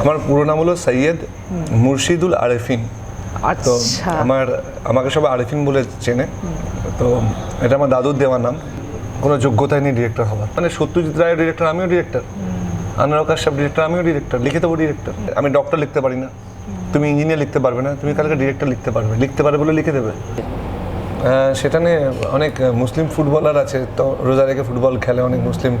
আমার পুরো নাম হলো সৈয়দ মুর্শিদুল আরেফিন। তো আচ্ছা। আমার আমাকে সবাই আরেফিন বলে চেনে। তো এটা আমার দাদুর দেওয়ার নাম। কোনো যোগ্যতাই নেই ডিরেক্টর হওয়ার মানে সত্যজিৎ রায়ের ডিরেক্টর আমিও ডিরেক্টর আনোয়ার কাশ্যপ ডিরেক্টর আমিও ডিরেক্টর লিখে দেবো ডিরেক্টর আমি ডক্টর লিখতে পারি না। তুমি ইঞ্জিনিয়ার লিখতে পারবে না। তুমি কালকে ডিরেক্টর লিখতে পারবে। লিখতে পারবে বলে লিখে দেবে। সেটা নিয়ে অনেক মুসলিম ফুটবলার আছে। তো রোজা রেখে ফুটবল খেলে অনেক মুসলিম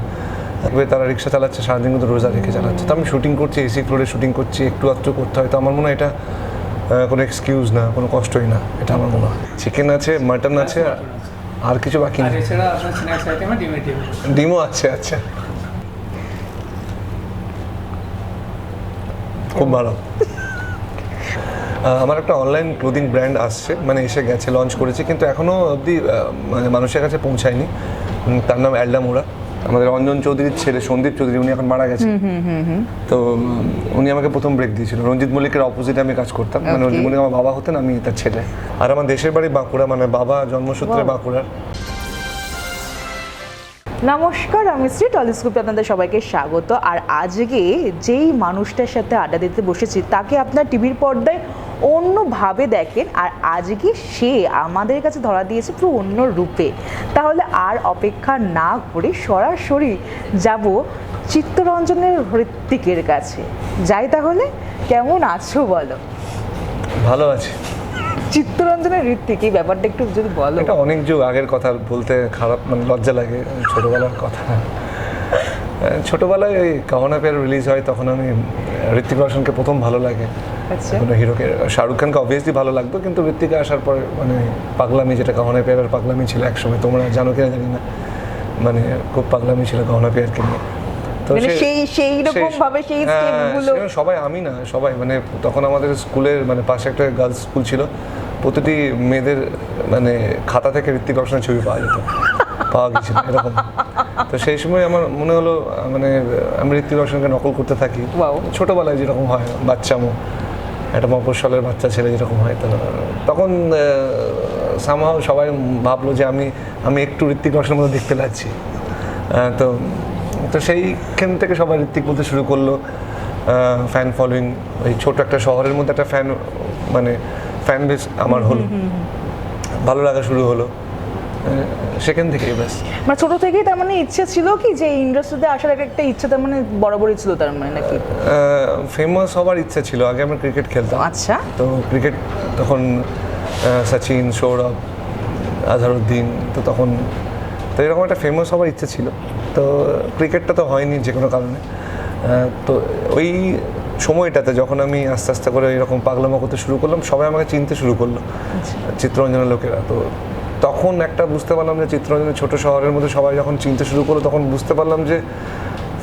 তারা রিক্সা চালাচ্ছে সারাদিন কিন্তু রোজা রেখে চালাচ্ছে। তো আমি শুটিং করছি এসি ফ্লোরে শুটিং করছি একটু আধটু করতে হয়। তো আমার মনে হয় এটা কোনো এক্সকিউজ না কোনো কষ্টই না এটা আমার মনে হয়। চিকেন আছে মাটন আছে আর কিছু বাকি নেই। ডিমও আছে আচ্ছা। খুব ভালো। আমার একটা অনলাইন ক্লোদিং ব্র্যান্ড আসছে মানে এসে গেছে লঞ্চ করেছে কিন্তু এখনও অবধি মানে মানুষের কাছে পৌঁছায়নি। তার নাম অ্যালডামোরা। আমাদের রঞ্জন চৌধুরীর ছেলে সন্দীপ চৌধুরী উনি এখন মারা গেছেন। তো উনি আমাকে প্রথম ব্রেক দিয়েছিল। রঞ্জিত মল্লিকের অপোজিটে আমি কাজ করতাম। মানে রঞ্জিত মল্লিক আমার বাবা হতেন আমি তার ছেলে। আর আমার দেশের বাড়ি বাঁকুড়া মানে বাবা জন্মসূত্রে. বাঁকুড়ার। নমস্কার আমি শ্রী টলিস্কোপে আপনাদের সবাইকে স্বাগত। আর আজকে যেই মানুষটার সাথে আড্ডা দিতে বসেছি তাকে আপনার টিভির পর্দায় অন্যভাবে দেখেন আর আজকে সে আমাদের কাছে ধরা দিয়েছে পুরো অন্য রূপে। তাহলে আর অপেক্ষা না করে সরাসরি যাব চিত্তরঞ্জনের হৃত্বিকের কাছে। যাই তাহলে কেমন আছো বলো? ভালো আছে। চিত্তরঞ্জনের হৃত্বিক এই ব্যাপারটা একটু যদি বলো। এটা অনেক যুগ আগের কথা বলতে খারাপ মানে লজ্জা লাগে ছোটবেলার কথা। ছোটবেলায় ওই কাহনা পেয়ার রিলিজ হয় তখন আমি ঋত্বিক রোশনকে প্রথম ভালো লাগে। আচ্ছা। কোনো হিরোকে শাহরুখ খানকে অবভিয়াসলি ভালো লাগতো কিন্তু ঋত্বিকে আসার পরে মানে পাগলামি যেটা কাহনা পেয়ারের পাগলামি ছিল একসময় তোমরা জানো কিনা জানি না। মানে খুব পাগলামি ছিল কাহনা পেয়ারকে নিয়ে। তো মানে সেই- সেই রকম ভাবে সেই হ্যাঁ, স্টেপগুলো সবাই আমি না সবাই মানে তখন আমাদের স্কুলের মানে পাশে একটা গার্লস স্কুল ছিল প্রতিটি মেয়েদের মানে খাতা থেকে ঋত্বিক রোশনের ছবি পাওয়া যেত। পাওয়া গেছিল এরকম। তো সেই সময় আমার মনে হলো মানে আমি ঋত্বিক রোশনকে নকল করতে থাকি. ছোটবেলায় যেরকম হয় বাচ্চামো একটা মফস্বলের বাচ্চা ছেলে যেরকম হয় তো তখন সামহাও সবাই ভাবলো যে আমি আমি একটু ঋত্বিক রোশনের মতো দেখতে লাগছি। তো তো সেইখান থেকে সবাই ঋত্বিক বলতে শুরু করল ফ্যান ফলোয়িং ওই ছোট একটা শহরের মধ্যে একটা ফ্যান মানে ফ্যান বেস আমার হলো। ভালো লাগা শুরু হলো। সেখান থেকেই ব্যাস। মানে ছোট থেকেই তার মানে ইচ্ছে ছিল কি যে ইন্ডাস্ট্রিতে আসার একটা ইচ্ছে তার মানে বরাবরই ছিল তার মানে নাকি? ফেমাস হওয়ার ইচ্ছা ছিল। আগে আমরা ক্রিকেট খেলতাম। আচ্ছা। তো ক্রিকেট তখন সচিন সৌরভ আজহারুদ্দিন তো তখন তো এরকম একটা ফেমাস হওয়ার ইচ্ছে ছিল। তো ক্রিকেটটা তো হয়নি যে কোনো কারণে। তো ওই সময়টাতে যখন আমি আস্তে আস্তে করে এরকম পাগলামো করতে শুরু করলাম সবাই আমাকে চিনতে শুরু করল। চিত্তরঞ্জনের লোকেরা। তো তখন একটা বুঝতে পারলাম যে চিত্তরঞ্জনের ছোট শহরের মধ্যে সবাই যখন চিনতে শুরু করল, তখন বুঝতে পারলাম যে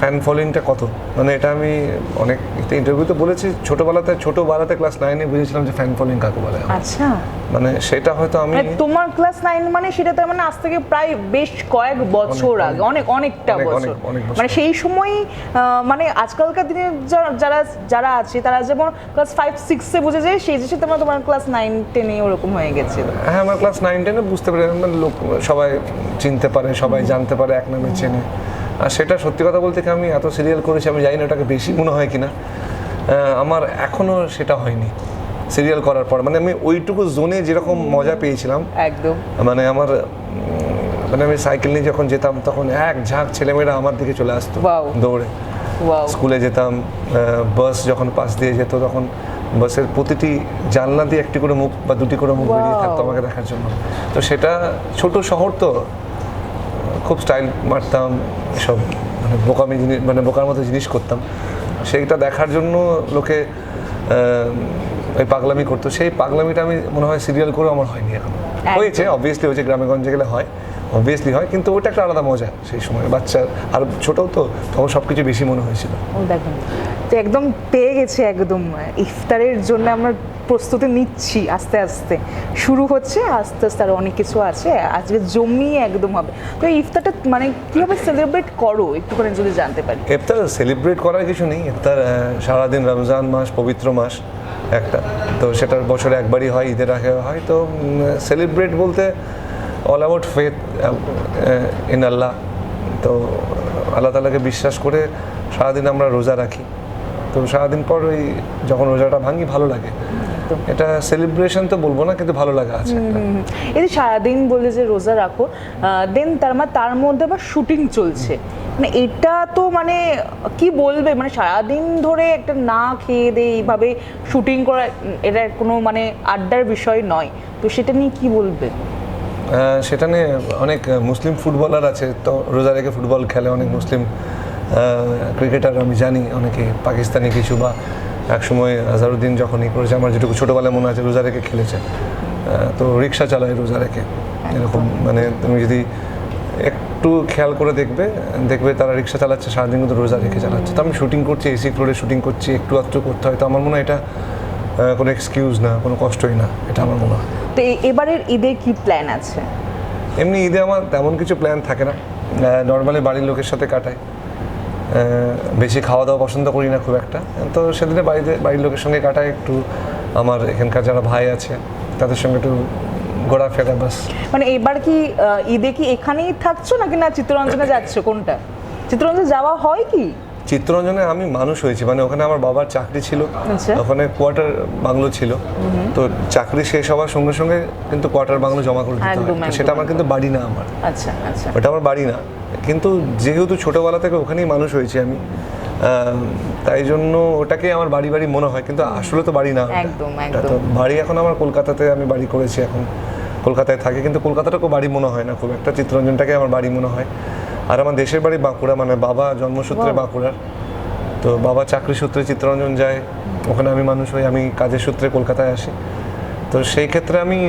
ফ্যান ফলোয়িংটা কত? মানে এটা আমি অনেক ইন্টারভিউতে বলেছি ছোটবেলাতে ছোটবেলাতে ক্লাস নাইনে বুঝেছিলাম যে ফ্যান ফলোয়িং কাকে বলে আচ্ছা। মানে সেটা হয়তো আমি মানে তোমার ক্লাস নাইন মানে সেটা তার মানে আজ থেকে প্রায় বেশ কয়েক বছর আগে অনেক অনেকটা অনেক, বছর। মানে সেই সময় মানে আজকালকার দিনে যা- যারা যারা আছে তারা যেমন ক্লাস ফাইভ সিক্সে বুঝে যায় সেই জিনিসটা তোমার তোমার ক্লাস নাইন টেনে ওরকম হয়ে গেছিল হ্যাঁ আমার ক্লাস নাইন টেনে বুঝতে পারি মানে লোক সবাই চিনতে পারে সবাই জানতে পারে এক নামে চেনে। আর সেটা সত্যি কথা বলতে আমি এত সিরিয়াল করেছি আমি জানি না ওটাকে বেশি মনে হয় কিনা। আমার এখনও সেটা হয়নি সিরিয়াল করার পর। মানে আমি ওইটুকু জোনে যেরকম মজা পেয়েছিলাম। একদম। মানে আমার মানে আমি সাইকেল নিয়ে যখন যেতাম তখন এক ঝাঁক ছেলেমেয়েরা আমার দিকে চলে আসতো. দৌড়ে। স্কুলে যেতাম বাস যখন পাশ দিয়ে যেত তখন বাসের প্রতিটি জানলা দিয়ে একটি করে মুখ বা দুটি করে মুখ বেরিয়ে থাকতো আমাকে দেখার জন্য। তো সেটা ছোট শহর তো খুব স্টাইল মারতাম সব মানে বোকামি জিনিস মানে বোকার মতো জিনিস করতাম। সেইটা দেখার জন্য লোকে ওই পাগলামি করতো। সেই পাগলামিটা আমি মনে হয় সিরিয়াল করে আমার হয়নি এখন। হয়েছে অবভিয়াসলি হয়েছে গ্রামে গঞ্জে গেলে হয়। অবভিয়াসলি হয় কিন্তু ওটা একটা আলাদা মজা সেই সময়। বাচ্চার আর ছোটও তো তখন সব কিছু বেশি মনে হয়েছিল। দেখুন। তো একদম পেয়ে গেছে একদম। ইফতারের জন্য আমরা প্রস্তুতি নিচ্ছি আস্তে আস্তে। শুরু হচ্ছে, আস্তে আস্তে আরও অনেক কিছু আছে, আজকে জমিয়ে একদম হবে। তো ইফতারটা মানে কীভাবে সেলিব্রেট করো? একটুখানি যদি জানতে পারি। ইফতার সেলিব্রেট করার কিছু নেই। ইফতার সারাদিন রমজান মাস, পবিত্র মাস, একটা। তো সেটার বছরে একবারই হয়, ঈদের আগে হয়। তো সেলিব্রেট বলতে all about faith in Allah তো আল্লাহ তালাকে বিশ্বাস করে সারাদিন আমরা রোজা রাখি। তো সারাদিন পর ওই যখন রোজাটা ভাঙি ভালো লাগে। এটা সেলিব্রেশন তো বলব না কিন্তু ভালো লাগা আছে এই সারাদিন বলে যে রোজা রাখো দেন তার মানে তার মধ্যে আবার শুটিং চলছে। মানে এটা তো মানে কি বলবে? মানে সারাদিন ধরে একটা না খেয়ে দিয়ে এইভাবে শুটিং করা এটা কোনো মানে আড্ডার বিষয় নয়। তো সেটা নিয়ে কি বলবে? সেটা নিয়ে অনেক মুসলিম ফুটবলার আছে তো রোজা রেখে ফুটবল খেলে অনেক মুসলিম ক্রিকেটার আমি জানি অনেকে পাকিস্তানি কিছু বা একসময় আজহারুদ্দিন যখন ই করেছে আমার যেটুকু ছোটোবেলায় মনে আছে রোজা রেখে খেলেছে তো রিক্সা চালায় রোজা রেখে এরকম মানে তুমি যদি একটু খেয়াল করে দেখবে দেখবে তারা রিক্সা চালাচ্ছে সারাদিন কিন্তু রোজা রেখে চালাচ্ছে। তো আমি শুটিং করছি এসি ফ্লোরে শুটিং করছি একটু আধটু করতে হয়। তো আমার মনে হয় এটা কোনো এক্সকিউজ না কোনো কষ্টই না এটা আমার মনে হয়। তো এবারের ঈদের কি প্ল্যান আছে? এমনি ঈদে আমার তেমন কিছু প্ল্যান থাকে না। নর্মালি বাড়ির লোকের সাথে আহ, বেশি খাওয়া দাওয়া পছন্দ করি না খুব একটা। তো সেদিনে বাড়িতে, বাড়ির লোকের সঙ্গে কাটায় একটু আমার এখানকার যারা ভাই আছে, তাদের সঙ্গে একটু ঘোরাফেরা বাস। মানে এবার কি ঈদে কি এখানেই থাকছো নাকি না চিত্তরঞ্জনে যাচ্ছ? কোনটা? চিত্তরঞ্জন যাওয়া হয় কি? চিত্তরঞ্জনে আমি মানুষ হয়েছি। মানে ওখানে আমার বাবার চাকরি ছিল। আচ্ছা। ওখানে কোয়ার্টার বাংলো ছিল। তো চাকরি শেষ হওয়ার সঙ্গে সঙ্গে কিন্তু কোয়ার্টার বাংলো জমা করে দিতে হয় সেটা আমার কিন্তু বাড়ি না আমার। আচ্ছা আচ্ছা। ওটা আমার বাড়ি না। কিন্তু যেহেতু ছোটবেলা থেকে ওখানেই মানুষ হয়েছি আমি তাই জন্য ওটাকে আমার বাড়ি বাড়ি মনে হয়। কিন্তু আসলে তো বাড়ি না। একদম, একদম। বাড়ি এখন আমার কলকাতাতে আমি বাড়ি করেছি এখন। কলকাতায় থাকি। কিন্তু কলকাতাটাকেও বাড়ি মনে হয় না খুব। একটা চিত্তরঞ্জনটাকে আমার বাড়ি মনে হয়। আর আমার দেশের বাড়ি বাঁকুড়া মানে বাবা জন্মসূত্রে. বাঁকুড়ার। তো বাবা চাকরি সূত্রে চিত্তরঞ্জন যায় ওখানে আমি মানুষ হই আমি কাজের সূত্রে কলকাতায় আসি। তো সেই ক্ষেত্রে আমি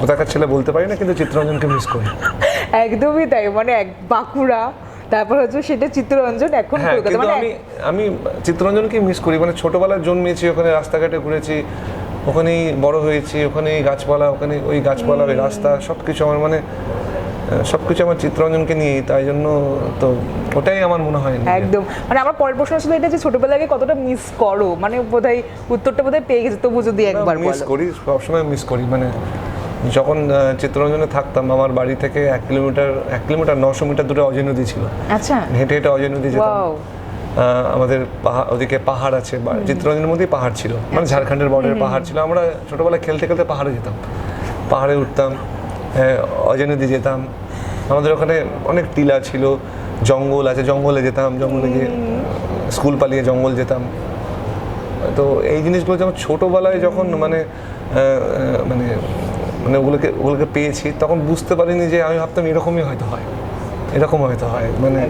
কোথাকার ছেলে বলতে পারি না কিন্তু চিত্তরঞ্জনকে মিস করি। একদমই তাই মানে এক বাঁকুড়া তারপর হচ্ছে সেটা চিত্তরঞ্জন এখন হ্যাঁ কলকাতা কিন্তু মানে আমি আমি চিত্তরঞ্জনকে মিস করি মানে ছোটবেলায় জন্মেছি ওখানে রাস্তাঘাটে ঘুরেছি ওখানেই বড় হয়েছি ওখানেই গাছপালা ওখানে ওই গাছপালা ওই রাস্তা সব কিছু আমার মানে সব কিছু আমার চিত্তরঞ্জনকে নিয়েই তাই জন্য তো ওটাই আমার মনে হয়। একদম। মানে আমার পরের প্রশ্ন ছিল এটা যে ছোটবেলাকে কতটা মিস করো? মানে বোধহয় উত্তরটা বোধহয় পেয়ে গেছে তবু যদি একবার মিস করি সবসময় মিস করি। মানে যখন আহ, চিত্তরঞ্জনে থাকতাম আমার বাড়ি থেকে এক কিলোমিটার এক কিলোমিটার নশো মিটার দূরে অজয় নদী ছিল। আচ্ছা। হেঁটে হেঁটে অজয় নদী যেতাম। আমাদের পাহাড় ওদিকে পাহাড় আছে চিত্তরঞ্জনের মধ্যেই পাহাড় ছিল। মানে ঝাড়খণ্ডের বর্ডারে পাহাড় ছিল। আমরা ছোটবেলায় খেলতে খেলতে পাহাড়ে যেতাম। পাহাড়ে উঠতাম অজয় নদী যেতাম। আমাদের ওখানে অনেক টিলা ছিল জঙ্গল আছে জঙ্গলে যেতাম জঙ্গলে গিয়ে স্কুল পালিয়ে জঙ্গল যেতাম। তো এই জিনিসগুলো যখন ছোটোবেলায় যখন মানে মানে মানে ওগুলোকে ওগুলোকে পেয়েছি তখন বুঝতে পারিনি যে আমি ভাবতাম এরকমই হয়তো হয়। এরকম হয়তো হয় মানে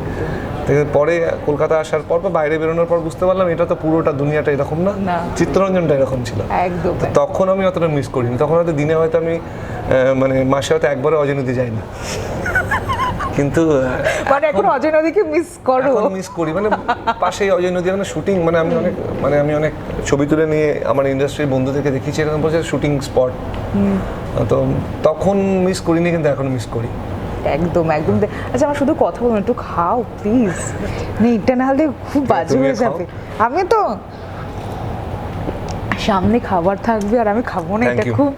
পরে কলকাতা আসার পর বা বাইরে বেরোনোর পর বুঝতে পারলাম এটা তো পুরোটা দুনিয়াটা এরকম না না। চিত্তরঞ্জনটা এরকম ছিল। তখন আমি অতটা মিস করিনি তখন হয়তো দিনে হয়তো আমি মানে মাসে হয়তো একবারও অজনীতি যাইনি কিন্তু মানে এখন অজয় নদীকে মিস করো। এখন মিস করি মানে পাশেই অজয় নদী মানে শুটিং মানে আমি অনেক মানে আমি অনেক ছবি তুলে নিয়ে আমার ইন্ডাস্ট্রির বন্ধুদেরকে দেখিয়েছি এরকম বলছে শুটিং স্পট তো তখন মিস করিনি কিন্তু এখন মিস করি। একদম একদম। আচ্ছা আমার শুধু কথা বলুন একটু খাও প্লিজ মানে এটা না হলে খুব বাজে হয়ে যাবে। আমি তো সামনে খাবার থাকবে আর আমি খাব না এটা খুব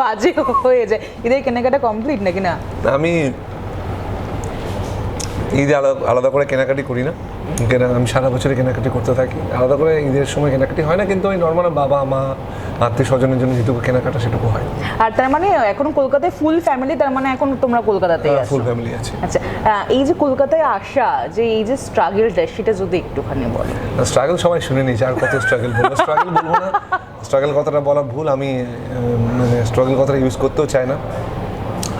বাজে হয়ে যায়। এদের কেনাকাটা কমপ্লিট নাকি না? আমি ঈদে আলাদা আলাদা করে কেনাকাটি করি না। কেনা আমি সারা বছরে কেনাকাটি করতে থাকি। আলাদা করে ঈদের সময় কেনাকাটি হয় না কিন্তু ওই নর্মাল বাবা মা আত্মীয় স্বজনের জন্য যেটুকু কেনাকাটা সেটুকু হয়। আর তার মানে এখন কলকাতায় ফুল ফ্যামিলি তার মানে এখন তোমরা কলকাতাতেই আছো? ফুল ফ্যামিলি আছে। আচ্ছা এই যে কলকাতায় আসা যে এই যে স্ট্রাগলটা সেটা যদি একটুখানি বলো। স্ট্রাগল সবাই শুনে নিয়েছে আর কত স্ট্রাগল বলব? স্ট্রাগল বলব না। স্ট্রাগল কথাটা বলা ভুল আমি মানে স্ট্রাগল কথাটা ইউজ করতেও চাই না।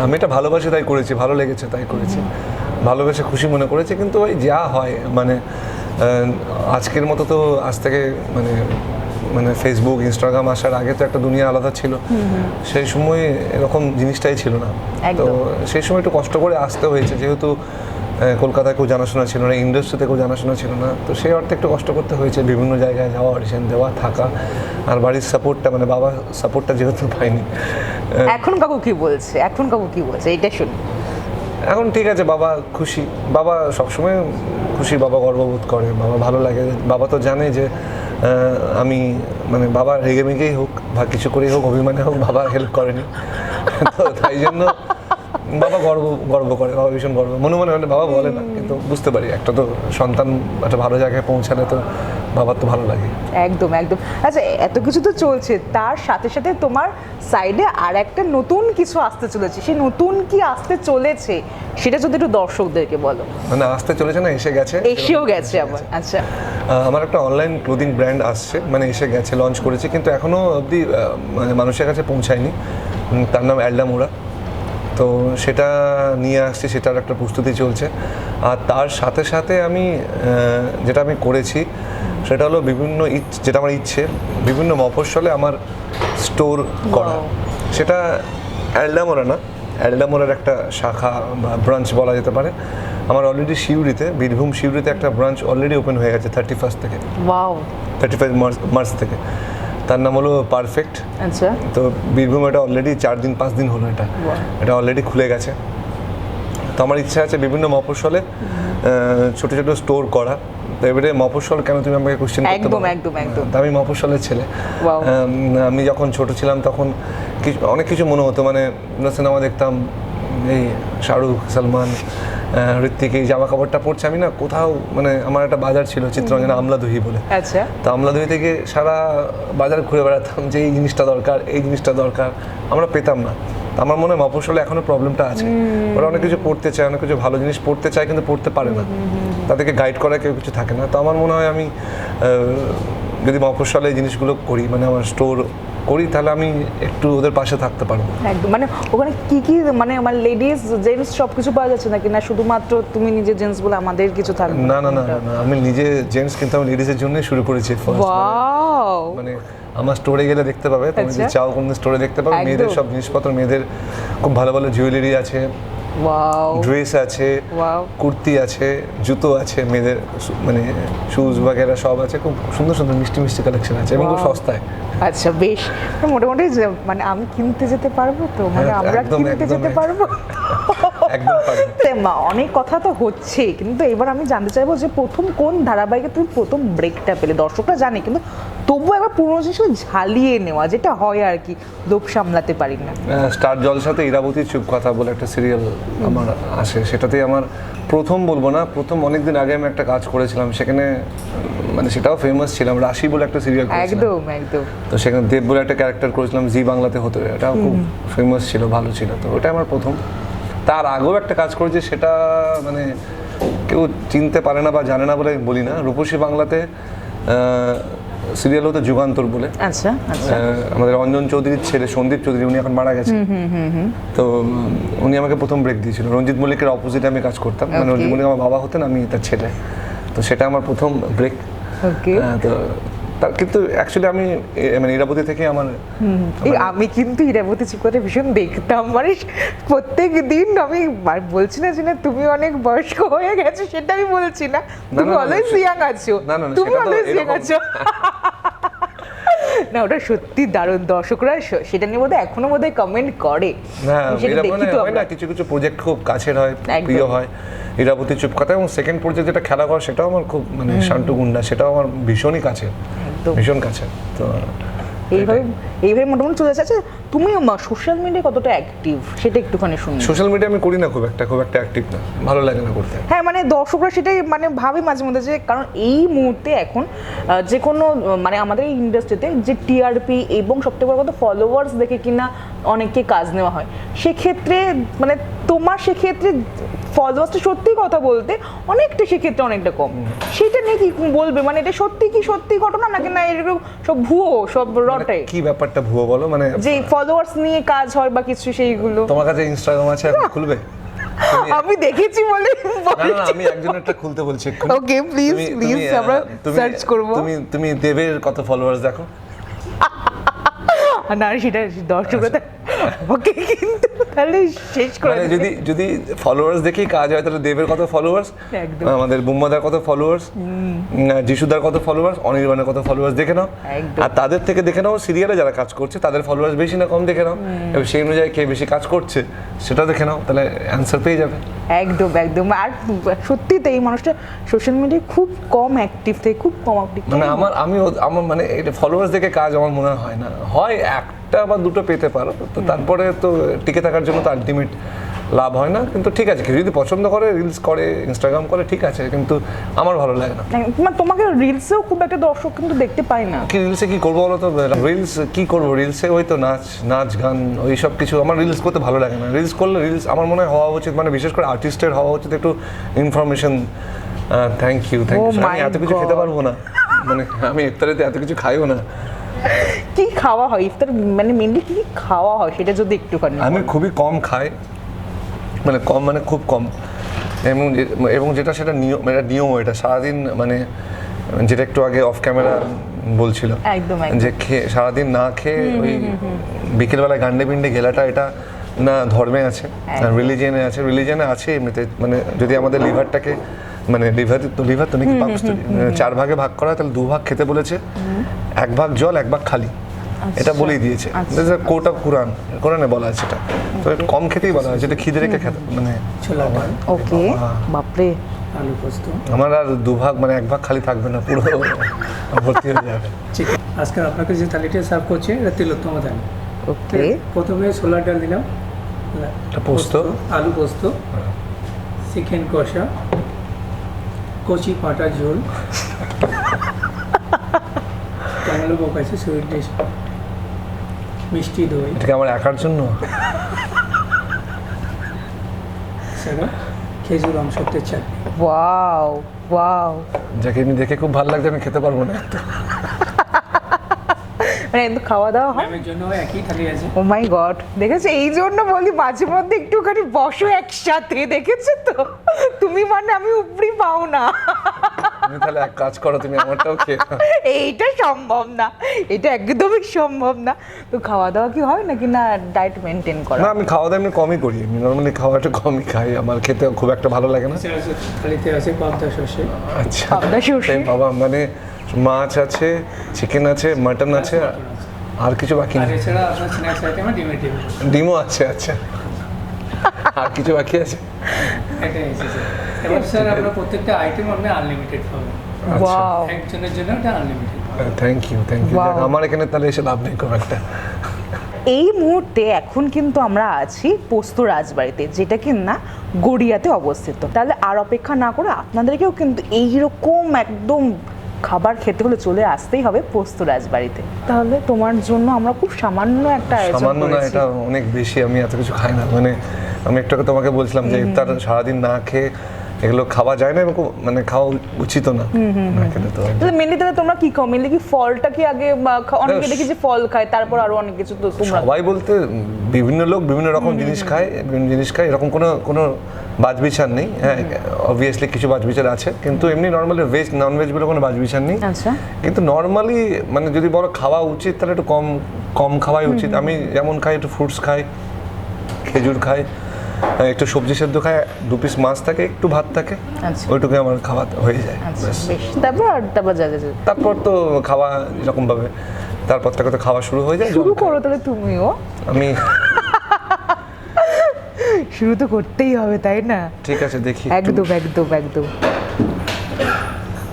আমি এটা ভালোবাসি তাই করেছি ভালো লেগেছে তাই করেছি। ভালোবেসে খুশি মনে করেছে কিন্তু ওই যা হয় মানে আজকের মতো তো আজ থেকে মানে মানে ফেসবুক ইনস্টাগ্রাম আসার আগে তো একটা দুনিয়া আলাদা ছিল। সেই সময় এরকম জিনিসটাই ছিল না। তো সেই সময় একটু কষ্ট করে আসতে হয়েছে যেহেতু কলকাতায় কেউ জানাশোনা ছিল না ইন্ডাস্ট্রিতে কেউ জানাশোনা ছিল না। তো সেই অর্থে একটু কষ্ট করতে হয়েছে বিভিন্ন জায়গায় যাওয়া অডিশন দেওয়া থাকা। আর বাড়ির সাপোর্টটা মানে বাবা সাপোর্টটা যেহেতু পাইনি এখন কাকু কি বলছে? এখন কাকু কি বলছে? এটা শুনি এখন ঠিক আছে, বাবা খুশি। বাবা সবসময় খুশি, বাবা গর্ববোধ করে, বাবা ভালো লাগে। বাবা তো জানে যে আমি মানে বাবা রেগে মেগেই হোক, বা কিছু করেই হোক, অভিমানে হোক, বাবা হেল্প করেনি। তো তাই জন্য বাবা গর্ব গর্ব করে বাবা ভীষণ গর্ব। মনে মনে মানে বাবা বলে না কিন্তু বুঝতে পারি একটা তো সন্তান একটা ভালো জায়গায় পৌঁছালে তো বাবার তো ভালো লাগে। একদম একদম। আচ্ছা এত কিছু তো চলছে তার সাথে সাথে তোমার সাইডে আর একটা নতুন কিছু আসতে চলেছে। সেই নতুন কি আসতে চলেছে সেটা যদি একটু দর্শকদেরকে বলো। মানে আসতে চলেছে না এসে গেছে। এসেও গেছে আবার আচ্ছা। আমার একটা অনলাইন ক্লোদিং ব্র্যান্ড আসছে মানে এসে গেছে লঞ্চ করেছে কিন্তু এখনও অবধি মানে মানুষের কাছে পৌঁছায়নি। তার নাম অ্যালডামোরা। তো সেটা নিয়ে আসছি সেটার একটা প্রস্তুতি চলছে। আর তার সাথে সাথে আমি যেটা আমি করেছি সেটা হলো বিভিন্ন যেটা আমার ইচ্ছে বিভিন্ন মফস্বলে আমার স্টোর করা। সেটা অ্যালডামোরা না অ্যালডামোরার একটা শাখা বা ব্রাঞ্চ বলা যেতে পারে। আমার অলরেডি শিউরিতে বীরভূম শিউরিতে একটা ব্রাঞ্চ অলরেডি ওপেন হয়ে গেছে থার্টি ফার্স্ট থেকে। Wow thirty five March March থেকে। তার নাম হলো পারফেক্ট। আচ্ছা। তো বীরভূম এটা অলরেডি চার দিন পাঁচ দিন হলো এটা। এটা অলরেডি খুলে গেছে। তো আমার ইচ্ছা আছে বিভিন্ন মফস্বলে ছোট ছোট স্টোর করা। তো এবারে মফস্বল কেন তুমি আমাকে কোশ্চেন করতে একদম? একদম, একদম। আমি মফস্বলের ছেলে। আমি যখন ছোট ছিলাম তখন অনেক কিছু মনে হতো। মানে সিনেমা দেখতাম এই শাহরুখ সালমান ঋত্বিক এই জামা কাপড়টা পরছে আমি না কোথাও মানে আমার একটা বাজার ছিল চিত্ররঞ্জন আমলাদহি বলে। আচ্ছা। তো আমলাদহি থেকে সারা বাজার ঘুরে বেড়াতাম যে এই জিনিসটা দরকার এই জিনিসটা দরকার আমরা পেতাম না। আমার মনে হয় মফস্বলে এখনও প্রবলেমটা আছে। ওরা অনেক কিছু পড়তে চায় অনেক কিছু ভালো জিনিস পড়তে চায় কিন্তু পড়তে পারে না। তাদেরকে গাইড করা কেউ কিছু থাকে না। তো আমার মনে হয় আমি যদি মফস্বলে এই জিনিসগুলো করি মানে আমার স্টোর করি তাহলে আমি একটু ওদের পাশে থাকতে পারব। একদম মানে ওখানে কি কি মানে আমার লেডিস জেন্টস সব কিছু পাওয়া যাচ্ছে নাকি? না শুধুমাত্র তুমি নিজে জেন্টস বলে আমাদের কিছু থাকবে? না না না আমি নিজে জেন্টস কিন্তু আমি লেডিসের জন্যই শুরু করেছি ফার্স্ট ওয়াও মানে আমার স্টোরে গেলে দেখতে পাবে তুমি যদি আচ্ছা। চাও কোন স্টোরে দেখতে পাবে মেয়েদের সব জিনিসপত্র মেয়েদের খুব ভালো ভালো জুয়েলারি আছে ওয়াও ড্রেস আছে ওয়াও কুর্তি আছে জুতো আছে মেয়েদের মানে শুজ বাগেরা সব আছে খুব সুন্দর সুন্দর মিষ্টি মিষ্টি কালেকশন আছে এবং খুব সস্তায়। আচ্ছা বেশ। মোটামুটি মানে আমি কিনতে যেতে পারব তো মানে হ্যাঁ, আমরা কিনতে যেতে পারব? অনেক কথা তো হচ্ছে কিন্তু এবার আমি জানতে চাইব যে প্রথম কোন ধারাবাহিকে তুমি প্রথম ব্রেকটা পেলে? দর্শকরা জানে কিন্তু তবুও একবার পুরোনো জিনিস ঝালিয়ে নেওয়া যেটা হয় আর কি লোভ সামলাতে পারি না। স্টার জলসাতে ইরাবতী চুপ কথা বলে একটা সিরিয়াল আমার আসে সেটাতেই আমার প্রথম বলব না প্রথম অনেকদিন আগে আমি একটা কাজ করেছিলাম সেখানে মানে সেটাও ফেমাস ছিলাম রাশি বলে একটা সিরিয়াল একদম একদম। তো সেখানে দেব বলে একটা ক্যারেক্টার করেছিলাম জি বাংলাতে হতো। এটাও খুব ফেমাস ছিল ভালো ছিল। তো ওটা আমার প্রথম। তার আগেও একটা কাজ করেছি সেটা মানে কেউ চিনতে পারে না বা জানে না বলে বলি না। রূপসী বাংলাতে সিরিয়াল হতো যুগান্তর বলে। আচ্ছা আচ্ছা। আমাদের রঞ্জন চৌধুরীর ছেলে সন্দীপ চৌধুরী উনি এখন মারা গেছেন তো উনি আমাকে প্রথম ব্রেক দিয়েছিল। রঞ্জিত মল্লিকের অপোজিটে আমি কাজ করতাম। মানে. রঞ্জিত মল্লিক আমার বাবা হতেন আমি তার ছেলে। তো সেটা আমার প্রথম ব্রেক তো তার কিন্তু অ্যাকচুয়ালি আমি মানে ইরাবতী থেকে আমার আমি কিন্তু ইরাবতী চিপকাতে ভীষণ দেখতাম। মানে প্রত্যেক দিন আমি বলছি না যে না তুমি অনেক বয়স্ক হয়ে গেছো সেটা আমি বলছি না। তুমি অলওয়েজ ইয়াং আছো। না, না, না, তুমি অলওয়েজ ইয়াং আছো। না ওটা সত্যি দারুণ। দর্শকরা সেটা নিয়ে বোধহয় এখনও বোধহয় কমেন্ট করে। না মানে হয় না আমরা। কিছু কিছু প্রজেক্ট খুব কাছের হয়। প্রিয় হয়। ইরাবতী চুপ কথা এবং সেকেন্ড প্রজেক্ট যেটা খেলা করা সেটাও আমার খুব মানে শান্টু গুন্ডা সেটাও আমার ভীষণই কাছে। ভীষণ কাছে। তো এইভাবে এইভাবে মোটামুটি চলে যাচ্ছে। তুমি সোশ্যাল মিডিয়ায় কতটা অ্যাক্টিভ সেটা একটুখানি শুনি। সোশ্যাল মিডিয়া আমি করি না খুব একটা খুব একটা অ্যাক্টিভ না। ভালো লাগে না করতে। হ্যাঁ মানে দর্শকরা সেটাই মানে ভাবে মাঝে মধ্যে যে কারণ এই মুহূর্তে এখন যে কোনো মানে আমাদের এই ইন্ডাস্ট্রিতে যে টিআরপি এবং সবথেকে বড় কথা ফলোয়ার্স দেখে কিনা অনেককে কাজ নেওয়া হয়। সেক্ষেত্রে মানে তোমার সেক্ষেত্রে ফলোয়ার্সটা সত্যি কথা বলতে অনেকটা সেক্ষেত্রে অনেকটা কম। সেটা নিয়ে কি বলবে? মানে এটা সত্যি কি সত্যি ঘটনা নাকি না এরকম সব ভুয়ো সব রটে? কি ব্যাপারটা ভুয়ো বলো? মানে যে ফলোয়ার্স নিয়ে কাজ হয় বা কিছু সেইগুলো। তোমার কাছে ইনস্টাগ্রাম আছে এখন খুলবে? আমি দেখেছি বলে না না, আমি একজনেরটা খুলতে বলছি please, তুমি, আহ, আমরা search করব। তুমি তুমি দেবের কত ফলোয়ার্স দেখো। না সেটা তো- ওকে কিন্তু তাহলে শেষ করে মানে যদি যদি ফলোয়ার্স দেখেই কাজ হয় তাহলে দেবের কত ফলোয়ার্স আমাদের বুম্মাদার কত ফলোয়ার্স যিশুদার কত ফলোয়ার্স অনির্বাণের কত ফলোয়ার্স দেখে নাও। আর তাদের থেকে দেখে নাও সিরিয়ালে যারা কাজ করছে তাদের ফলোয়ার্স বেশি না কম দেখে নাও। এবার সেই অনুযায়ী কে বেশি কাজ করছে সেটা দেখে নাও তাহলে অ্যান্সার পেয়ে যাবে। একদম একদম। আর সত্যি তো এই মানুষটা সোশ্যাল মিডিয়ায় খুব কম অ্যাক্টিভ থাকে খুব কম অ্যাক্টিভ মানে আমার আমি আমার মানে এটা ফলোয়ার্স দেখে কাজ আমার মনে হয় না। হয় একটা বা দুটো পেতে পারো তো তারপরে তো টিকে থাকার জন্য তো আলটিমেট লাভ হয় না কিন্তু ঠিক আছে কেউ যদি পছন্দ করে রিলস করে ইনস্টাগ্রাম করে ঠিক আছে কিন্তু আমার ভালো লাগে না। মানে তোমাকে রিলসেও খুব একটা দর্শক কিন্তু দেখতে পাই না। কি রিলসে কি করব বলো তো? রিলস কি করব? রিলসে ওই তো নাচ নাচ গান ওই সব কিছু। আমার রিলস করতে ভালো লাগে না। রিলস করলে রিলস আমার মনে হয় হওয়া উচিত মানে বিশেষ করে আর্টিস্টের হওয়া উচিত একটু information thank you thank you আমি এত কিছু খেতে পারব না। মানে আমি ইফতারিতে এত কিছু খাইও না। কি খাওয়া হয়? ইফতার মানে মেনলি কি কি খাওয়া হয় সেটা যদি একটুখানি আমি খুবই কম খাই। মানে কম মানে খুব কম। এবং এবং যেটা সেটা নিয়ম এটা নিয়ম এটা। সারাদিন মানে যেটা একটু আগে অফ ক্যামেরা বলছিল। যে খেয়ে সারাদিন না খেয়ে ওই বিকেলবেলায় গান্ডে পিন্ডে গেলাটা এটা না ধর্মে আছে রিলিজিয়ানে আছে। রিলিজিয়ানে আছে এমনিতে মানে যদি আমাদের লিভারটাকে মানে লিভার তো লিভার তো নাকি চার ভাগে ভাগ করা হয়, তাহলে দু ভাগ খেতে বলেছে এক ভাগ জল এক ভাগ খালি। এটা বলেই দিয়েছে। কোটা কোরআন কোরআনে বলা আছে এটা তো কম খেতেই বলা হয়েছে এটা খিদে রেখে খেতে মানে ছোলা ডাল ওকে বাপরে। আলু পোস্ত। আমার আর দু ভাগ মানে এক ভাগ খালি থাকবে না পুরো ভর্তি হয়ে যাবে। আজকে আপনাকে যে থালিটা সার্ভ করছি এটা তিলোত্তম থালি। ওকে। প্রথমে ছোলার ডাল দিলাম। এটা পোস্ত? আলু পোস্ত চিকেন কষা কচি পাটা ঝোল সুইট ডিশ মিষ্টি দই। এটা আমার একার জন্য? সেটা খেজুর চাটনি। Wow wow. যাকে আমি দেখে খুব ভালো লাগছে আমি খেতে পারব না। এত। মানে খাওয়া দাওয়া হয়? জন্য একই থালি আছে। ও মাই গড দেখেছ? এই জন্য বলি মাঝে মধ্যে একটুখানি বসো একসাথে দেখেছ তো? তুমি মানে আমি উপরি পাও না। তাহলে এক কাজ করো তুমি আমারটাও খেয়ে নাও। এইটা সম্ভব না এটা একদমই সম্ভব না। তো খাওয়া দাওয়া কি হয় নাকি না ডায়েট মেনটেন করা? না আমি খাওয়া দাওয়া এমনি কমই করি। আমি নর্মালি খাওয়া একটু কমই খাই। আমার খেতে খুব একটা ভালো লাগে না। থালিতে আছে পাবদা সর্ষে। আচ্ছা। পাবদা সর্ষে? বাবা মানে মাছ আছে চিকেন আছে মাটন আছে আর কিছু বাকি আর নেই। ডিমও আছে আচ্ছা। আর কিছু বাকি আছে। এটাই স্যার আপনার প্রত্যেকটা আইটেম আপনি আনলিমিটেড পাবেন। একজনের জন্য ওটা unlimited thank you thank you. আমার এখানে তাহলে এসে লাভ নেই খুব একটা। এই মুহূর্তে এখন কিন্তু আমরা আছি পোস্ত রাজবাড়িতে যেটা কি না গড়িয়াতে অবস্থিত। তাহলে আর অপেক্ষা না করে আপনাদেরকেও কিন্তু এইরকম একদম খাবার খেতে হলে চলে আসতেই হবে পোস্ত রাজবাড়িতে। তাহলে তোমার জন্য আমরা খুব সামান্য একটা আয়োজন সামান্য না এটা অনেক বেশি আমি এত কিছু খাই না। মানে আমি একটু তোমাকে বলছিলাম যে ইফতার সারাদিন না খেয়ে এগুলো খাওয়া যায় না এবং মানে খাওয়া উচিত না। না খেলে তো মেনলি তাহলে তোমরা কি খাও? মেনলি কি ফলটা কি আগে অনেকে দেখি যে ফল খায় তারপর আরও অনেক কিছু তো তোমরা সবাই বলতে বিভিন্ন লোক বিভিন্ন রকম জিনিস খায় বিভিন্ন জিনিস খায় এরকম কোনো কোনো বাজবিচার নেই। হ্যাঁ অবভিয়াসলি কিছু বাজবিচার আছে কিন্তু এমনি নর্মালি ভেজ নন ভেজ বলে কোনো বাজবিচার নেই। আচ্ছা। কিন্তু নর্মালি মানে যদি বলো খাওয়া উচিত তাহলে একটু কম কম খাওয়াই উচিত। আমি যেমন খাই একটু ফ্রুটস খাই খেজুর খাই একটু সবজি সেদ্ধ খায় দু পিস মাছ থাকে একটু ভাত থাকে আচ্ছা। ওইটুকু আমার খাওয়া হয়ে যায় আচ্ছা তারপর তারপর যা। তারপর তো খাওয়া এরকম ভাবে তারপর থেকে তো খাওয়া শুরু হয়ে যায় শুরু করো তাহলে তুমিও। আমি শুরু তো করতেই হবে তাই না? ঠিক আছে দেখি একদম একদম একদম।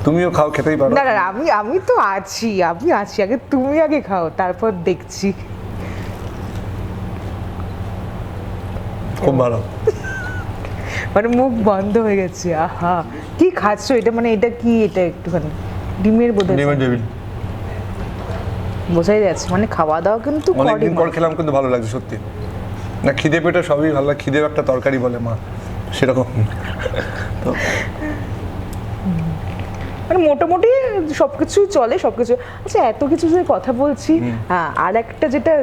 তুমিও খাও খেতেই পারো। না না না, আমি আমি তো আছি আমি আছি। আগে তুমি আগে খাও তারপর দেখছি। খুব ভালো। মানে মুখ বন্ধ হয়ে গেছে আহা। কি খাচ্ছ এটা? মানে এটা কি? এটা একটুখানি। ডিমের বোধ ডিমের টেবিল। বোঝাই যাচ্ছে মানে খাওয়া দাওয়া কিন্তু অনেকদিন পর খেলাম কিন্তু ভালো লাগছে সত্যি। না খিদে পেটে সবই ভালো লাগে। খিদেও একটা তরকারি বলে মা সেরকম। তো মোটামুটি সব কিছুই চলে সব কিছু আচ্ছা এত কিছু যে কথা বলছি হ্যাঁ আর একটা যেটা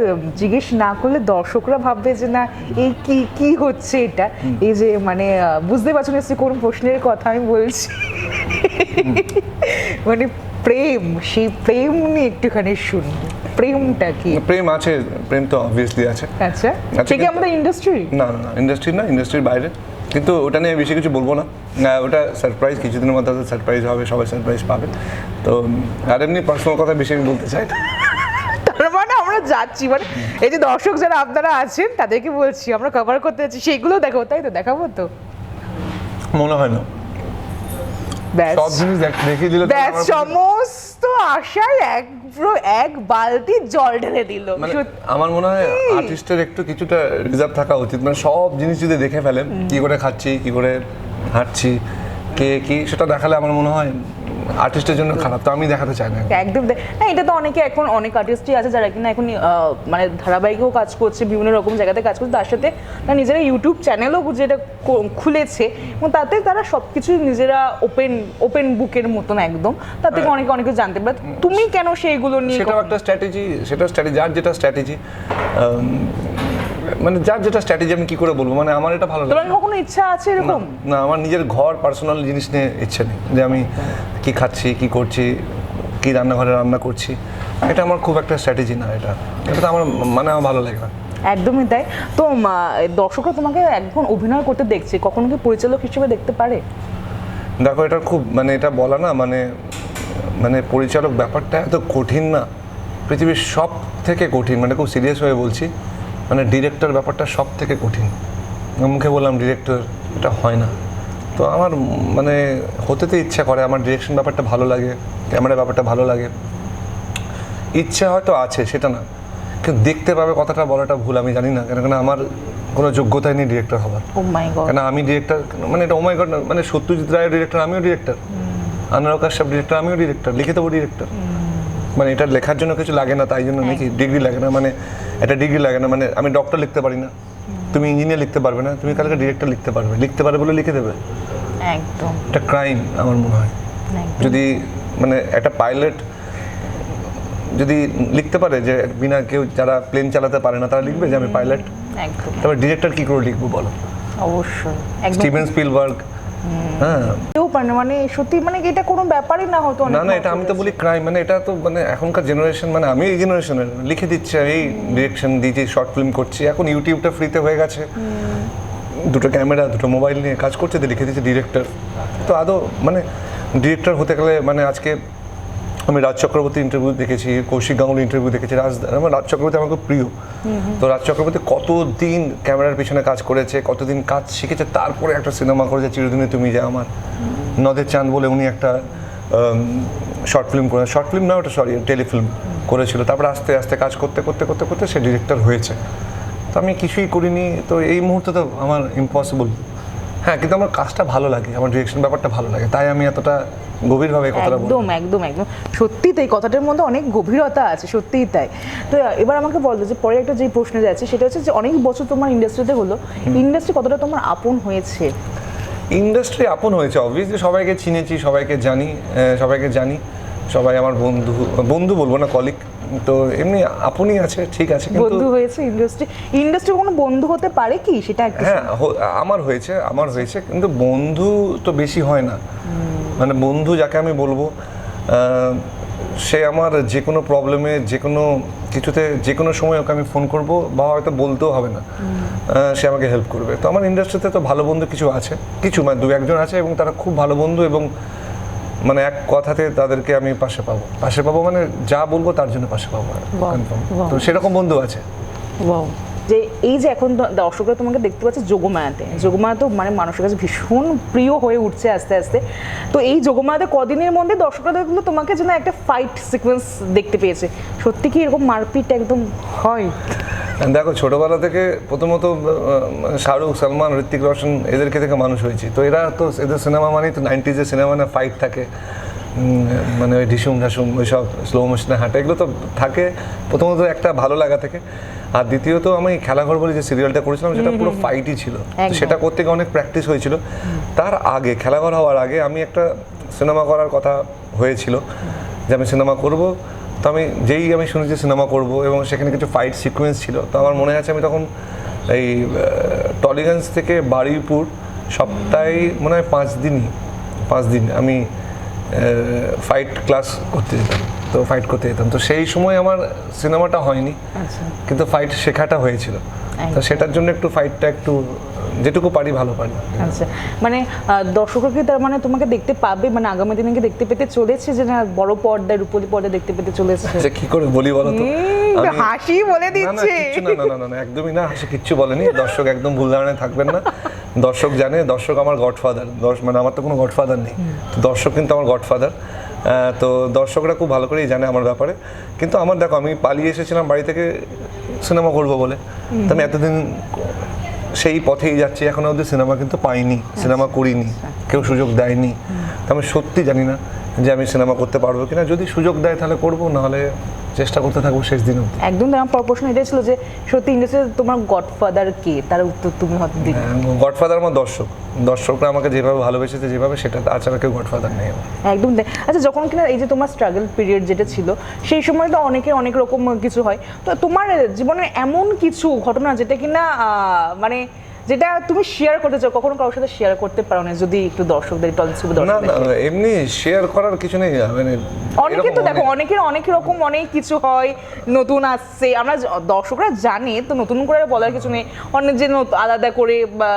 জিজ্ঞেস না করলে দর্শকরা ভাববে যে না এই কি কি হচ্ছে এটা? এই যে মানে বুঝতে পারছ না কোন প্রশ্নের কথা আমি বলছি। মানে প্রেম সেই প্রেম নিয়ে একটুখানি শুনব। প্রেমটা কি? প্রেম আছে প্রেম তো অবভিয়াসলি আছে। আচ্ছা। আচ্ছা, সে কি আমাদের ইন্ডাস্ট্রি না না না ইন্ডাস্ট্রি না ইন্ডাস্ট্রির বাইরে। কিন্তু ওটা নিয়ে বেশি কিছু বলব না। না, ওটা সারপ্রাইজ কিছুদিনের মধ্যে সারপ্রাইজ হবে সবাই সারপ্রাইজ পাবে। তো আর এমনি পার্সোনাল কথা বেশি আমি বলতে চাই না। তার মানে আমরা যাচ্ছি মানে এই যে দর্শক যারা আপনারা আছেন তাদেরকে বলছি আমরা কভার করতে যাচ্ছি সেগুলো দেখো তাই তো দেখাবো তো? মনে হয় না। সব জিনিস দেখ- দেখিয়ে দিলে তো ব্যাস সমস্ত আশার এক পুরো এক বালতি জল ঢেলে দিল। মানে আমার মনে হয় আর্টিস্টের একটু কিছুটা রিজার্ভ থাকা উচিত। মানে সব জিনিস যদি দেখে ফেলেন কি করে খাচ্ছি কি করে হাঁটছি কে কি সেটা দেখালে আমার মনে হয় আর্টিস্টের জন্য খারাপ তো আমি দেখাতে চাই না একদম না এটা তো অনেকে এখন অনেক আর্টিস্টই আছে যারা কিনা এখন মানে ধারাবাহিকও কাজ করছে বিভিন্ন রকম জায়গাতে কাজ করছে তার সাথে তারা নিজেরা ইউটিউব চ্যানেলও যেটা খুলেছে এবং তাতে তারা সব কিছু নিজেরা ওপেন ওপেন বুকের মতন একদম। তার থেকে অনেকে অনেকে জানতে পারে। তুমি কেন সেইগুলো নিয়ে সেটাও একটা স্ট্র্যাটেজি সেটা স্ট্র্যাটেজি যার যেটা স্ট্র্যাটেজি মানে যার যেটা স্ট্র্যাটেজি আমি কি করে বলব? মানে আমার এটা ভালো লাগে কখনো ইচ্ছা আছে এরকম? না আমার নিজের ঘর পার্সোনাল জিনিস নিয়ে ইচ্ছে নেই। যে আমি কি খাচ্ছি কি করছি কি রান্নাঘরে রান্না করছি এটা আমার খুব একটা স্ট্র্যাটেজি না এটা। এটা তো আমার মানে আমার ভালো লাগে না। একদমই তাই। তো দর্শকরা তোমাকে এখন অভিনয় করতে দেখছে কখনো কি পরিচালক হিসেবে দেখতে পারে? দেখো এটা খুব মানে এটা বলা না মানে মানে পরিচালক ব্যাপারটা এত কঠিন না। পৃথিবীর সব থেকে কঠিন মানে খুব সিরিয়াস হয়ে বলছি। মানে ডিরেক্টর ব্যাপারটা সব থেকে কঠিন মুখে বললাম ডিরেক্টর এটা হয় না। তো আমার মানে হতে তো ইচ্ছা করে আমার ডিরেকশন ব্যাপারটা ভালো লাগে ক্যামেরা ব্যাপারটা ভালো লাগে। ইচ্ছা হয়তো আছে সেটা না। কিন্তু দেখতে পাবে কথাটা বলাটা ভুল আমি জানি না। কেন কেন আমার কোনো যোগ্যতাই নেই ডিরেক্টর হবার। ও কেন আমি ডিরেক্টর মানে এটা ওমাই গড মানে সত্যজিৎ রায়ের ডিরেক্টর আমিও ডিরেক্টর আনোয়ার কাশ্যপ ডিরেক্টর আমিও ডিরেক্টর লিখে দেবো ডিরেক্টর মানে এটা লেখার জন্য কিছু লাগে না তাই জন্য নাকি? ডিগ্রি লাগে না। মানে এটা ডিগ্রি লাগে না মানে আমি ডক্টর লিখতে পারি না। তুমি ইঞ্জিনিয়ার লিখতে পারবে না তুমি কালকে ডিরেক্টর লিখতে পারবে। লিখতে পারবে বলে লিখে দেবে। একদম। এটা ক্রাইম আমার মনে হয়। যদি মানে একটা পাইলট যদি লিখতে পারে যে বিনা কেউ যারা প্লেন চালাতে পারে না তারা লিখবে যে আমি পাইলট একদম। তারপর ডিরেক্টর কি করে লিখব বলো? অবশ্যই। স্টিভেন স্পিলবার্গ হ্যাঁ। কেউ পারে মানে সত্যি মানে এটা কোনো ব্যাপারই না হয়তো না না এটা আমি তো বলি ক্রাইম মানে এটা তো মানে এখনকার জেনারেশন মানে আমি এই জেনারেশনের লিখে দিচ্ছি এই ডিরেকশন দিয়েছি শর্ট ফিল্ম করছি এখন ইউটিউবটা ফ্রিতে হয়ে গেছে। দুটো ক্যামেরা দুটো মোবাইল নিয়ে কাজ করছে লিখে দিচ্ছে ডিরেক্টর তো আদৌ মানে ডিরেক্টর হতে গেলে মানে আজকে আমি রাজ চক্রবর্তী ইন্টারভিউ দেখেছি, কৌশিক গাঙ্গুলি ইন্টারভিউ দেখেছি। রাজ, আমার রাজ চক্রবর্তী আমার খুব প্রিয়। তো রাজ চক্রবর্তী কতদিন ক্যামেরার পিছনে কাজ করেছে, কতদিন কাজ শিখেছে, তারপরে একটা সিনেমা করেছে, চিরদিনে তুমি যে আমার নদের চাঁদ বলে উনি একটা শর্ট ফিল্ম করে শর্ট ফিল্ম না, ওটা সরি টেলিফিল্ম করেছিল। তারপরে আস্তে আস্তে কাজ করতে করতে করতে করতে সে ডিরেক্টর হয়েছে। তো আমি কিছুই করিনি, তো এই মুহূর্তে তো আমার ইম্পসিবল হ্যাঁ কিন্তু আমার কাজটা ভালো লাগে আমার ডিরেকশন ব্যাপারটা ভালো লাগে তাই আমি এতটা গভীরভাবে কথাটা একদম একদম একদম। সত্যি তাই কথাটার মধ্যে অনেক গভীরতা আছে সত্যিই তাই। তো এবার আমাকে বলতো যে পরে একটা যে প্রশ্নে যাচ্ছে সেটা হচ্ছে যে অনেক বছর তোমার ইন্ডাস্ট্রিতে হলো ইন্ডাস্ট্রি কতটা তোমার আপন হয়েছে? ইন্ডাস্ট্রি আপন হয়েছে অবভিয়াসলি সবাইকে চিনেছি সবাইকে জানি সবাইকে জানি সবাই আমার বন্ধু বন্ধু বলব না কলিগ তো এমনি আপনই আছে ঠিক আছে কিন্তু বন্ধু হয়েছে ইন্ডাস্ট্রি ইন্ডাস্ট্রি কোনো বন্ধু হতে পারে কি? সেটা একটু হ্যাঁ আমার হয়েছে আমার হয়েছে কিন্তু বন্ধু তো বেশি হয় না। মানে বন্ধু যাকে আমি বলব সে আমার যে কোনো প্রবলেমে যে কোনো কিছুতে যে কোনো সময় ওকে আমি ফোন করব বা হয়তো বলতেও হবে না। সে আমাকে হেল্প করবে। তো আমার ইন্ডাস্ট্রিতে তো ভালো বন্ধু কিছু আছে কিছু মানে দু একজন আছে এবং তারা খুব ভালো বন্ধু এবং মানে এক কথাতে তাদেরকে আমি পাশে পাবো। পাশে পাবো মানে যা বলব তার জন্য পাশে পাবো। কনফার্ম তো সেরকম বন্ধু আছে. যে এই যে এখন দর্শকরা তোমাকে দেখতে পাচ্ছে যোগমায়াতে যোগমায়া তো মানে মানুষের কাছে ভীষণ প্রিয় হয়ে উঠছে আস্তে আস্তে। তো এই যোগমায়াতে কদিনের মধ্যে দর্শকরা দেখল তোমাকে যেন একটা ফাইট সিকোয়েন্স দেখতে পেয়েছে। সত্যি কি এরকম মারপিট একদম হয়? দেখো ছোটবেলা থেকে প্রথমত শাহরুখ সালমান ঋত্বিক রোশন এদেরকে থেকে মানুষ হয়েছি। তো এরা তো এদের সিনেমা মানেই তো নাইনটিজের সিনেমা না ফাইট থাকে। মানে ওই ঢিসুম ঢাসুম ওই সব স্লো মোশনে হাঁটে। এগুলো তো থাকে প্রথমত একটা ভালো লাগা থেকে। আর দ্বিতীয়ত আমি খেলাঘর বলে যে সিরিয়ালটা করেছিলাম সেটা পুরো ফাইটই ছিল। সেটা করতে গিয়ে অনেক প্র্যাকটিস হয়েছিল। তার আগে খেলাঘর হওয়ার আগে আমি একটা সিনেমা করার কথা হয়েছিল যে আমি সিনেমা করব। আমি যেই আমি শুনেছি সিনেমা করব এবং সেখানে কিছু ফাইট সিকোয়েন্স ছিল তো আমার মনে আছে আমি তখন এই টলিগঞ্জ থেকে বারুইপুর সপ্তাহে মনে হয় পাঁচ দিনই পাঁচ দিন আমি ফাইট ক্লাস করতে যেতাম তো ফাইট করতে যেতাম। তো সেই সময় আমার সিনেমাটা হয়নি আচ্ছা। কিন্তু ফাইট শেখাটা হয়েছিল। তো সেটার জন্য একটু ফাইটটা একটু যেটুকু পারি ভালো পারি। আচ্ছা মানে দর্শকরা কি তার মানে তোমাকে দেখতে পাবে মানে আগামী দিনে কি দেখতে পেতে চলেছে যে না বড় পর্দায় রূপলি পর্দায় দেখতে পেতে চলেছে? যে কি করে বলি বলো তো? হাসি বলে দিচ্ছে। না না না না একদমই না হাসি কিচ্ছু বলেনি। দর্শক একদম ভুল ধারণায় থাকবেন না। দর্শক জানে দর্শক আমার গডফাদার। মানে আমার তো কোনো গডফাদার নেই। দর্শক কিন্তু আমার গডফাদার। তো দর্শকরা খুব ভালো করেই জানে আমার ব্যাপারে। কিন্তু আমার দেখো আমি পালিয়ে এসেছিলাম বাড়ি থেকে সিনেমা করব বলে। তো আমি এতদিন সেই পথেই যাচ্ছি। এখনও অবধি সিনেমা কিন্তু পাইনি সিনেমা করিনি কেউ সুযোগ দেয়নি। তো আমি সত্যি জানি না যে আমি সিনেমা করতে পারব কিনা। যদি সুযোগ দেয় তাহলে করব নাহলে চেষ্টা করতে থাকব শেষ দিন অবধি একদম আমার পর প্রশ্ন এটাই ছিল যে সত্যি ইন্ডাস্ট্রিতে তোমার গডফাদার কে? তার উত্তর তুমি হয়তো দিলে। গডফাদার আমার দর্শক। দর্শকরা আমাকে যেভাবে ভালোবেসেছে যেভাবে সেটা তাছাড়া কেউ গডফাদার নেই একদম। আচ্ছা যখন কিনা এই যে তোমার স্ট্রাগল পিরিয়ড যেটা ছিল সেই সময় তো অনেকে অনেক রকম কিছু হয়। তো তোমার জীবনে এমন কিছু ঘটনা যেটা কিনা মানে যেটা তুমি শেয়ার করতে চাও কখনো কারোর সাথে শেয়ার করতে পারো না যদি একটু দর্শকদের টল ছবি না না এমনি শেয়ার করার কিছু নেই মানে অনেকে তো দেখো অনেক- অনেকের অনেক রকম অনেক কিছু হয় নতুন আসছে আমরা দর্শকরা জানে তো নতুন করে বলার কিছু নেই। অনেক যে আলাদা করে বা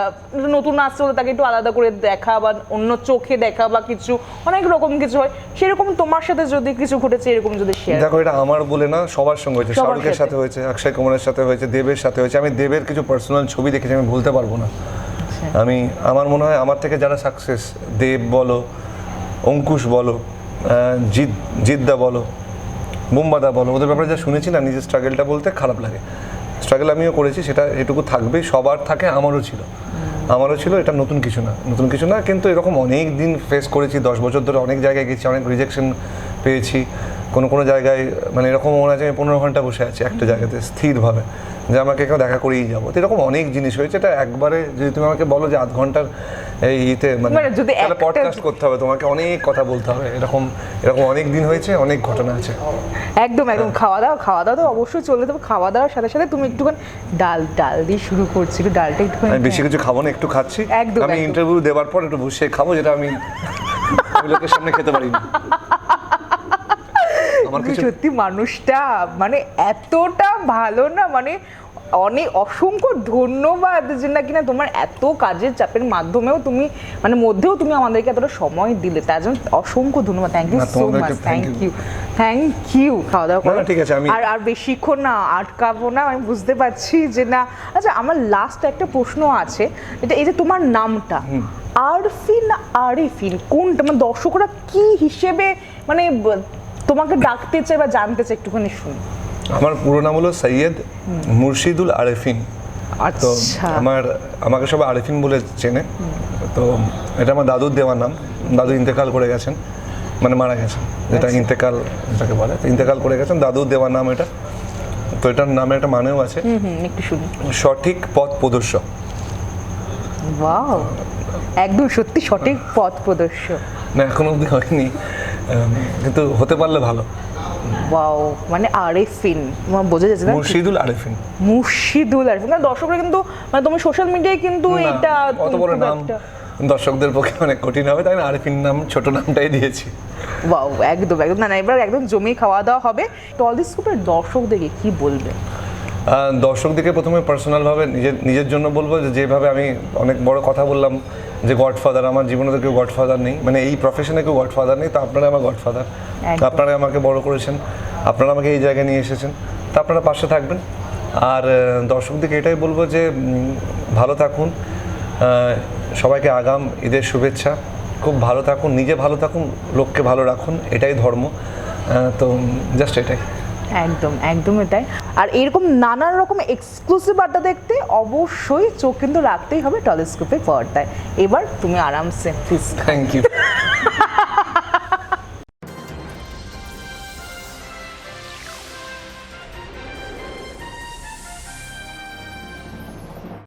নতুন আসছে বলে তাকে একটু আলাদা করে দেখা বা অন্য চোখে দেখা বা কিছু অনেক রকম কিছু হয়। সেরকম তোমার সাথে যদি কিছু ঘটেছে এরকম যদি শেয়ার দেখো এটা আমার বলে না সবার সঙ্গে হয়েছে। সবার শাহরুখের সাথে। সাথে হয়েছে অক্ষয় কুমারের সাথে হয়েছে দেবের সাথে হয়েছে। আমি দেবের কিছু পার্সোনাল ছবি দেখেছি আমি ভুলতে পারব না। আমি আমার মনে হয় আমার থেকে যারা সাকসেস দেব বলো অঙ্কুশ বলো জিৎ জিদ্দা বলো বুম্বাদা বলো ওদের ব্যাপারে যা শুনেছি না নিজের স্ট্রাগলটা বলতে খারাপ লাগে। স্ট্রাগল আমিও করেছি সেটা এটুকু থাকবেই সবার থাকে আমারও ছিল। আমারও ছিল এটা নতুন কিছু না নতুন কিছু না কিন্তু এরকম অনেক দিন ফেস করেছি দশ বছর ধরে অনেক জায়গায় গেছি অনেক রিজেকশন পেয়েছি। কোনো কোনো জায়গায় মানে এরকম মনে আছে আমি পনেরো ঘণ্টা বসে আছি একটা জায়গাতে স্থিরভাবে। যে আমাকে কেউ দেখা করেই যাব। তো এরকম অনেক জিনিস হয়েছে। এটা একবারে যদি তুমি আমাকে বলো যে আধ ঘণ্টার এই ইতে মানে মানে যদি পডকাস্ট করতে হবে তোমাকে অনেক কথা বলতে হবে। এরকম এরকম অনেক দিন হয়েছে অনেক ঘটনা আছে। একদম একদম। খাওয়া দাওয়া খাওয়া দাওয়া তো অবশ্যই চলবে তবে খাওয়া দাওয়ার সাথে সাথে তুমি একটুখানি ডাল ডাল দিয়ে শুরু করছি। একটু ডালটা একটুখানি আমি বেশি কিছু খাব না একটু খাচ্ছি। একদম, আমি ইন্টারভিউ দেওয়ার পর একটু বসে খাব যেটা আমি আমি লোকের সামনে খেতে পারি না। আমার তুমি কিছু সত্যি মানুষটা মানে এতটা ভালো না মানে অনেক অসংখ্য ধন্যবাদ যে না কিনা তোমার এত কাজের চাপের মাধ্যমেও তুমি মানে মধ্যেও তুমি আমাদেরকে এতটা সময় দিলে। তার জন্য অসংখ্য ধন্যবাদ। Thank you so much thank you thank you খাওয়া দাওয়া করো। ঠিক আছে, আমি- আর আর বেশিক্ষণ না আটকাবো না আমি বুঝতে পারছি যে না আচ্ছা আমার লাস্ট একটা প্রশ্ন আছে। এটা এই যে তোমার নামটা আরফিন আরিফিন কোনটা? মানে দর্শকরা কি হিসেবে মানে তোমাকে ডাকতে চাই বা জানতে চায় একটুখানি শুনি। আমার পুরো নাম হলো সৈয়দ মুর্শিদুল আরেফিন। তো আচ্ছা। আমার আমাকে সবাই আরেফিন বলে চেনে। তো এটা আমার দাদুর দেওয়ার নাম। দাদু ইন্তেকাল করে গেছেন। মানে মারা গেছেন। যেটা আচ্ছা। ইন্তেকাল যেটাকে বলে ইন্তেকাল করে গেছেন। দাদুর দেওয়ার নাম এটা। তো এটার নামে একটা মানেও আছে। একটু শুনি। সঠিক পথ প্রদর্শক। ওয়াও। একদম সত্যি সঠিক পথ প্রদর্শক। না এখন অবধি হয়নি। কিন্তু হতে পারলে ভালো। ওয়াও মানে আরেফিন। তোমার বোঝা যাচ্ছে না? মুর্শিদুল আরেফিন। মুর্শিদুল আরিফিন। কারণ দর্শকরা কিন্তু মানে তুমি সোশ্যাল মিডিয়ায় কিন্তু এটা অত বড় নাম দর্শকদের পক্ষে অনেক কঠিন হবে তাই না? আরেফিন নাম ছোট নামটাই দিয়েছি। ওয়াও একদম একদম। না না এবার একদম জমি খাওয়া দাওয়া হবে। টলি স্কুপের দর্শকদেরকে কি বলবে? দর্শকদেরকে প্রথমে পার্সোনালভাবে নিজের নিজের জন্য বলব যে যেভাবে আমি অনেক বড় কথা বললাম যে গডফাদার আমার জীবনে তো কেউ গডফাদার নেই। মানে এই প্রফেশনে কেউ গডফাদার নেই তো আপনারা আমার গডফাদার। আপনারা আমাকে বড় করেছেন আপনারা আমাকে এই জায়গায় নিয়ে এসেছেন। তো আপনারা পাশে থাকবেন। আর দর্শকদেরকে এটাই বলব যে ভালো থাকুন। সবাইকে আগাম ঈদের শুভেচ্ছা। খুব ভালো থাকুন নিজে ভালো থাকুন লোককে ভালো রাখুন এটাই ধর্ম। তো জাস্ট এটাই। একদম একদম এটাই আর এরকম নানান রকম এক্সক্লুসিভ আড্ডা দেখতে অবশ্যই চোখ কিন্তু রাখতেই হবে টলিস্কোপের পর্দায়। এবার তুমি আরামসে প্লিজ থ্যাংক ইউ